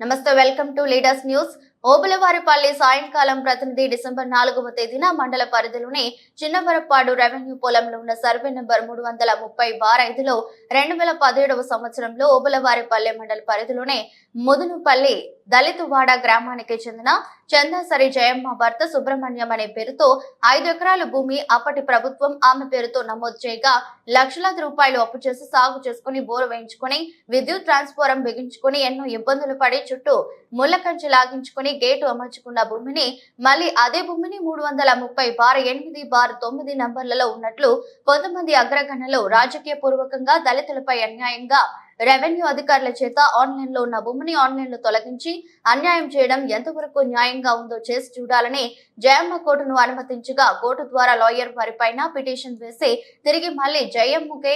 నమస్తే welcome to leaders news Obulavaripalli సాయంకాలం ప్రతినిధి డిసెంబర్ నాలుగవ తేదీన మండల పరిధిలోని చిన్నవరపాడు రెవెన్యూ పొలంలో ఉన్న సర్వే నెంబర్ మూడు వందల ముప్పై బార్ ఐదులో రెండు వేల పదిహేడవ సంవత్సరంలో ఓబులవారిపల్లి మండల పరిధిలోని ముదునుపల్లి దళితువాడ గ్రామానికి చెందిన చందాసరి జయమ్మ భర్త సుబ్రహ్మణ్యం అనే పేరుతో ఐదు ఎకరాల భూమి అప్పటి ప్రభుత్వం ఆమె పేరుతో నమోదు చేయగా లక్షలాది రూపాయలు అప్పు చేసి సాగు చేసుకుని బోరు వేయించుకుని విద్యుత్ ట్రాన్స్ఫారం బిగించుకుని ఎన్నో ఇబ్బందులు పడి చుట్టూ ముళ్ళకంచి లాగించుకుని లాగించుకుని గేటు అమర్చుకున్న భూమిని మళ్ళీ అదే భూమిని మూడు వందల ముప్పై బార్ ఎనిమిది బార్ తొమ్మిది నంబర్లలో ఉన్నట్లు కొంతమంది అగ్రగణ్యులు రాజకీయ పూర్వకంగా దళితులపై అన్యాయంగా రెవెన్యూ అధికారుల చేత ఆన్లైన్లో ఉన్న భూమిని ఆన్లైన్లో తొలగించి అన్యాయం చేయడం ఎంతవరకు న్యాయంగా ఉందో చేసి చూడాలని జయమ్మ కోర్టును అనుమతించగా కోర్టు ద్వారా లాయర్ వారిపైన పిటిషన్ వేసి తిరిగి మళ్ళీ జయమ్మకే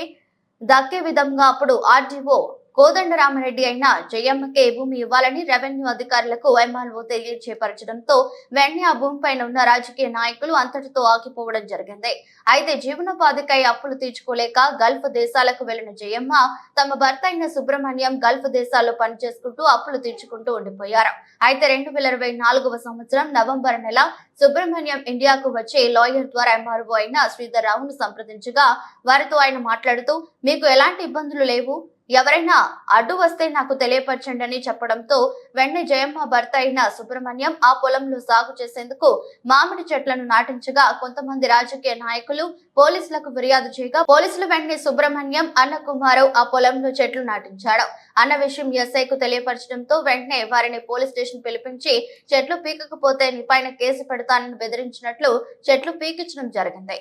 దక్కే విధంగా అప్పుడు ఆర్డీఓ కోదండరామరెడ్డి అయిన జయమ్మకే భూమి ఇవ్వాలని రెవెన్యూ అధికారులకు ఎంఆర్ఓ తెలియచేపరచడంతో వెంటనే ఆ భూమిపైన ఉన్న రాజకీయ నాయకులు అంతటితో ఆగిపోవడం జరిగింది. అయితే జీవనోపాధికై అప్పులు తీర్చుకోలేక గల్ఫ్ దేశాలకు వెళ్ళిన జయమ్మ తమ భర్త అయిన సుబ్రహ్మణ్యం గల్ఫ్ దేశాల్లో పనిచేసుకుంటూ అప్పులు తీర్చుకుంటూ ఉండిపోయారు. అయితే రెండు వేల ఇరవై నాలుగవ సంవత్సరం నవంబర్ నెల సుబ్రహ్మణ్యం ఇండియాకు వచ్చే లాయర్ ద్వారా ఎంఆర్ఓ అయిన శ్రీధర్ రావును సంప్రదించగా వారితో ఆయన మాట్లాడుతూ మీకు ఎలాంటి ఇబ్బందులు లేవు? ఎవరైనా అడ్డు వస్తే నాకు తెలియపరచండి అని చెప్పడంతో వెంటనే జయమ్మ భర్త అయిన సుబ్రహ్మణ్యం ఆ పొలంలో సాగు చేసేందుకు మామిడి చెట్లను నాటించగా కొంతమంది రాజకీయ నాయకులు పోలీసులకు ఫిర్యాదు చేయగా పోలీసులు వెంటనే సుబ్రహ్మణ్యం అన్న కుమారవ్ ఆ పొలంలో చెట్లు నాటించాడు. అన్న విషయం ఎస్ఐకు తెలియపరచడంతో వెంటనే వారిని పోలీస్ స్టేషన్ పిలిపించి చెట్లు పీకకపోతే నీ పైన కేసు పెడతానని బెదిరించినట్లు చెట్లు పీకించడం జరిగింది.